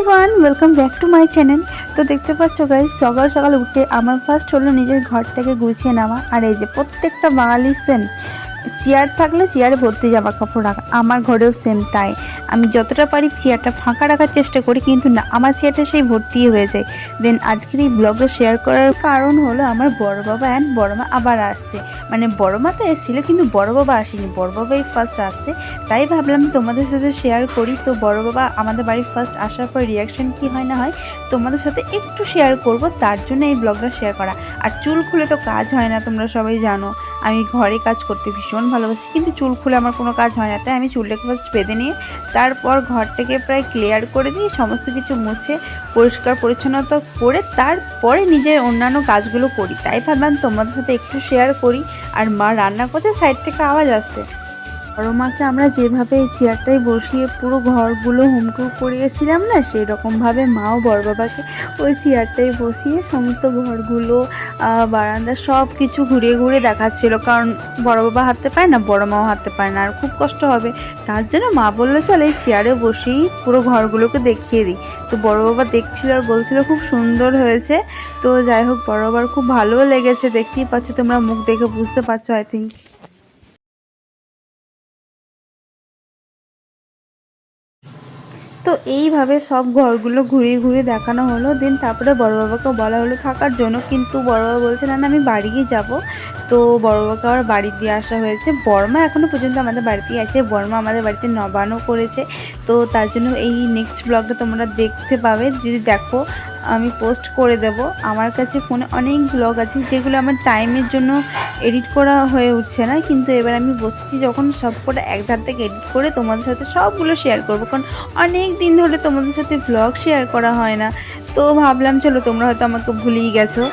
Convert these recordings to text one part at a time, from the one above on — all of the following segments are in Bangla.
Everyone welcome back to my channel তো দেখতে পাচ্ছ গাই সকাল সকাল উঠে আমার ফার্স্ট হলো নিজের ঘরটাকে গুছিয়ে নেওয়া। আর এই যে প্রত্যেকটা বাঙালির সেম চেয়ার থাকলে চেয়ারে ভর্তি জামা কাপড় রাখা। আমার ঘরেও সেম তাই। আমি যতটা পারি চেয়ারটা ফাঁকা রাখার চেষ্টা করি, কিন্তু না, আমার চেয়ারটা সেই ভর্তি হয়ে যায়। দেন আজকের এই ব্লগটা শেয়ার করার কারণ হলো আমার বড় বাবা অ্যান্ড বড় মা আবার আসছে। মানে বড় মা তো এসেছিল, কিন্তু বড় বাবা আসেনি। বড় বাবাই ফার্স্ট আসছে। তাই ভাবলাম তোমাদের সাথে শেয়ার করি। তো বড় বাবা আমাদের বাড়ি ফার্স্ট আসার পর রিয়াকশন কি হয় না হয়, তোমাদের সাথে একটু শেয়ার করব। তার জন্য এই ব্লগটা শেয়ার করা। আর চুল খুলে তো কাজ হয় না, তোমরা সবাই জানো। আমি ঘরে কাজ করতে ভীষণ ভালোবাসি, কিন্তু চুল খুলে আমার কোনো কাজ হয় না। তাই আমি চুলটাকে ফার্স্ট বেঁধে নিয়ে, তারপর ঘরটাকে প্রায় ক্লিয়ার করে দিয়ে সমস্ত কিছু মুছে, পরিষ্কার, পরিচ্ছন্নতা করে তারপরে নিজের অন্যান্য কাজগুলো করি। তাই ভাবলাম তোমাদের সাথে একটু শেয়ার করি। আর মা রান্না করতে সাইড থেকে আওয়াজ আসছে। বড় মাকে আমরা যেভাবে চেয়ারটায় বসিয়ে পুরো ঘরগুলো হুমটু করিয়েছিলাম না সেই রকমভাবে মাও বড় বাবাকে ওই চেয়ারটায় বসিয়ে সমস্ত ঘরগুলো বারান্দা সব কিছু ঘুরিয়ে ঘুরিয়ে দেখাচ্ছিল। কারণ বড় বাবা হাঁটতে পারে না, বড় মাও হাঁটতে পারে না। আর খুব কষ্ট হবে। তার জন্য মা বলল, চল এই চেয়ারে বসেই পুরো ঘরগুলোকে দেখিয়ে দিই। তো বড় বাবা দেখছিল আর বলছিল, খুব সুন্দর হয়েছে। তো যাই হোক বড় বাবার খুব ভালোও লেগেছে। দেখতেই পাচ্ছ তোমরা, মুখ দেখে বুঝতে পারছ আই থিঙ্ক তো এইভাবে সব ঘরগুলো ঘুরিয়ে ঘুরিয়ে দেখানো হলো। দিন তারপরে বড় বাবাকে বলা হলো থাকার জন্য। কিন্তু বড় বাবা বলছে না, আমি বাড়িই যাব। তো বড় আবার বাড়ি দিয়ে আসা হয়েছে। বর্মা এখনও পর্যন্ত আমাদের বাড়িতেই আছে। বর্মা আমাদের বাড়িতে নবানও করেছে। তো তার জন্য এই নেক্সট ব্লগটা তোমরা দেখতে পাবে। যদি দেখো, আমি পোস্ট করে দেব। আমার কাছে ফোনে অনেক ব্লগ আছে, যেগুলো আমার টাইমের জন্য এডিট করা হয়ে উঠছে না। কিন্তু এবার আমি বসেছি যখন সব কটা এক ধার থেকে এডিট করে তোমাদের সাথে সবগুলো শেয়ার করব। কারণ অনেক দিন ধরে তোমাদের সাথে ব্লগ শেয়ার করা হয় না। তো ভাবলাম, চলো তোমরা হয়তো আমাকে ভুলেই গেছো।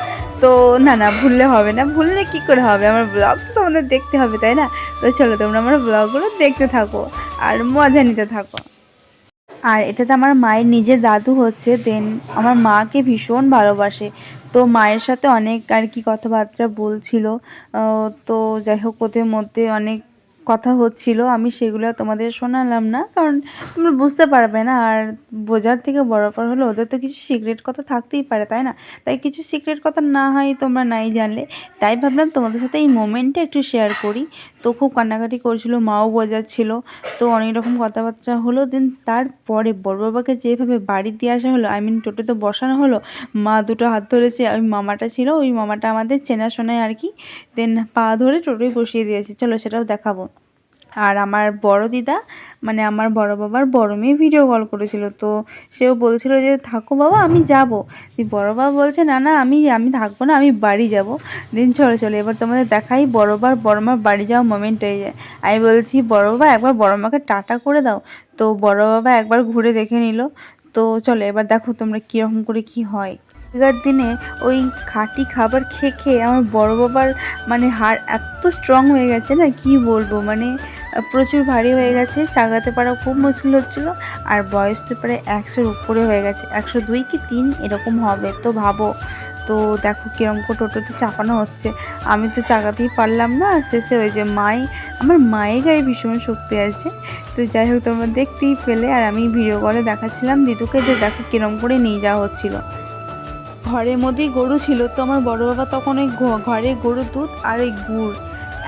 তো না না, ভুললে হবে না। ভুললে কি করে হবে? আমার ব্লগ তো তোমাদের দেখতে হবে, তাই না? তো চলো, তোমরা আমার ব্লগগুলো দেখতে থাকো আর মজা নিতে থাকো। আর এটাতে আমার মায়ের নিজের দাদু হচ্ছে দেন আমার মাকে ভীষণ ভালোবাসে। তো মায়ের সাথে অনেক আর কি কথাবার্তা বলছিল। তো যাই হোক, ওদের মধ্যে অনেক কথা হচ্ছিল, আমি সেগুলো তোমাদের শোনালাম না, কারণ তোমরা বুঝতে পারবে না। আর বোঝার থেকে বড় পর হলো, ওদের তো কিছু সিক্রেট কথা থাকতেই পারে, তাই না? তাই কিছু সিক্রেট কথা না হয় তোমরা নাই জানলে, তাই ভাবলাম তোমাদের সাথে এই মোমেন্টটা একটু শেয়ার করি। তো খুব কান্নাকাটি করছিল, মাও বোঝাচ্ছিল। তো অনেক রকম কথাবার্তা হলো দেন তারপরে বড় বাবাকে যেভাবে বাড়ি দিয়ে আসা হলো আই মিন টোটোতে বসানো হলো, মা দুটো হাত ধরেছে, ওই মামাটা ছিল, ওই মামাটা আমাদের চেনাশোনায় আর কি দেন পা ধরে টোটোয় বসিয়ে দিয়েছে। চলো সেটাও দেখাবো। আর আমার বড় দিদা মানে আমার বড় বাবার বড় মেয়ে ভিডিও কল করেছিল। তো সেও বলছিল যে, থাকো বাবা, আমি যাব। বড় বাবা বলছে, না না, আমি আমি থাকব না, আমি বাড়ি যাব। দিন চলে চলে, এবার তোমাদের দেখাই, বড় বার, বড় মার বাড়ি যাওয়া মোমেন্ট হয়ে যায় আমি বলছি, বড় বাবা, একবার বড় মাকে টাটা করে দাও। তো বড় বাবা একবার ঘুরে দেখে নিল। তো চলো, এবার দেখো তোমরা কীরকম করে কি হয়। আগেকার দিনে ওই খাঁটি খাবার খেয়ে খেয়ে আমার বড় বাবার মানে হাড় এত স্ট্রং হয়ে গেছে না, কি বলব? মানে প্রচুর ভারী হয়ে গেছে চাগাতে পারা খুব মুশকিল হচ্ছিল, আর বয়স তো প্রায় একশোর উপরে হয়ে গেছে, একশো দুই কি তিন এরকম হবে তো ভাবো। তো দেখো কিরম করে টোটোতে চাপানো হচ্ছে। আমি তো চাকাতেই পারলাম না, শেষে ওই যে মাই, আমার মায়ের গায়ে ভীষণ শক্তি আছে। তো যাই হোক, তোমরা দেখতেই পেলে, আর আমি ভিডিও কলে দেখাচ্ছিলাম দিদুকে যে দেখো কিরম করে নিয়ে যাওয়া হচ্ছিল। ঘরের মধ্যেই গরু ছিল, তো আমার বড় বাবা তখন ওই ঘরে গরুর দুধ আর ওই গুড়।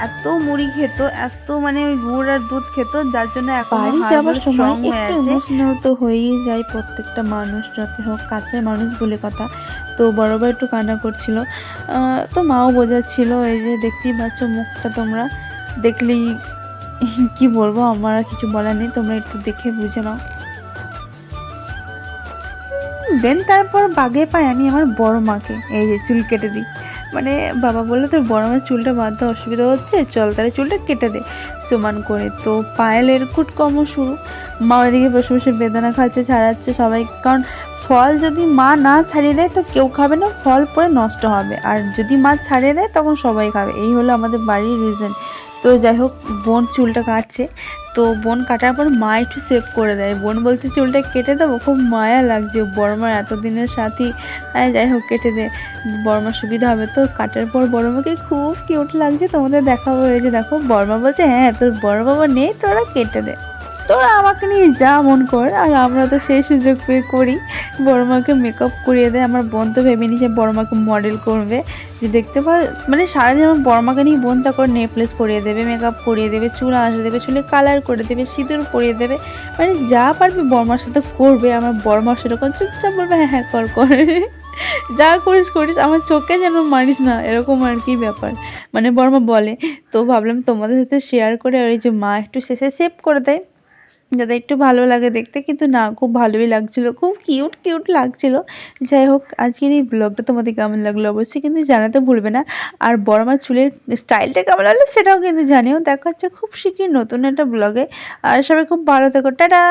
এত মুড়ি খেত এত মানে ওই গুড় আর দুধ খেত যার জন্য এখন বাড়ি যাওয়ার সময় একটু ইমোশনাল তো হয়েই যায় প্রত্যেকটা মানুষ যত হোক কাছের মানুষ বলে কথা। তো বড় ভাই একটু কান্না করছিল। আহ, তো মাও বোঝাচ্ছিল এই যে দেখতেই পাচ্ছ মুখটা তোমরা। দেখলেই কি বলব আমার আর কিছু বলার নেই তোমরা একটু দেখে বুঝে নাও। দেন তারপর বাগে পাই আমি আমার বড় মাকে। এই যে চুল কেটে দিই। মানে বাবা বলল, তোর বড় মার চুলটা বাঁধতে অসুবিধা হচ্ছে, চল তাহলে চুলটা কেটে দে। সমান করে তো পায়েলের কর্ম শুরু। মা ওইদিকে বসে বসে বেদনা খাচ্ছে, ছাড়াচ্ছে সবাই। কারণ ফল যদি মা না ছাড়িয়ে দেয়, তো কেউ খাবে না, ফল পরে নষ্ট হবে। আর যদি মা ছাড়িয়ে দেয়, তখন সবাই খাবে। এই হলো আমাদের বাড়ির রিজন তো যাই হোক, বোন চুলটা কাটছে। তো বোন কাটার পর মা একটু সেভ করে দেয়। বোন বলছে, চুলটা কেটে দেবো? খুব মায়া লাগছে বড়মার এতদিনের সাথী। হ্যাঁ যাই হোক, কেটে দে। বর্মার সুবিধা হবে তো। কাটার পর বড়মাকে খুব কিউট লাগছে। তোমাদের দেখা হয়েছে দেখো, বড়মা বলছে হ্যাঁ তোর বড় বাবা নেই, তোরা কেটে দে। তোরা আমাকে নিয়ে যা মন কর, আর আমরা তো সেই সুযোগ পেয়ে করি। বড় বড়মাকে মেকআপ করিয়ে দেয় আমার বোন তো ভেবে নিয়েছে বড়মাকে মডেল করবে। যে দেখতে পা মানে সারাদিন আমার বড়মাকে নিয়ে বোনটা করে নেকলেস পরিয়ে দেবে মেকআপ করিয়ে দেবে, চুল আসে দেবে, চুলে কালার করে দেবে, সিঁদুর পরিয়ে দেবে। মানে যা পারবে বর্মার সাথে করবে, আমার বর্মা সেরকম চুপচাপ বলবে হ্যাঁ হ্যাঁ কর কর। যা করিস করিস, আমার চোখে যেন মারিস না, এরকম আর কি ব্যাপার। মানে বর্মা বলে, তো ভাবলাম তোমাদের সাথে শেয়ার করে এই যে মা একটু শেষে সেভ করে দেয়। যাতে একটু ভালো লাগে দেখতে, কিন্তু না, খুব ভালোই লাগছিল। খুব কিউট কিউট লাগছিল। যাই হোক, আজকের এই ব্লগটা তোমাদের কেমন লাগল অবশ্যই কিন্তু জানাতে ভুলবে না। আর বড় মার চুলের স্টাইলটা কেমন লাগল সেটাও কিন্তু জানিও। দেখা হচ্ছে খুব শিখি নতুন একটা ব্লগে আর সবাই খুব ভালো থেকো। টাটা!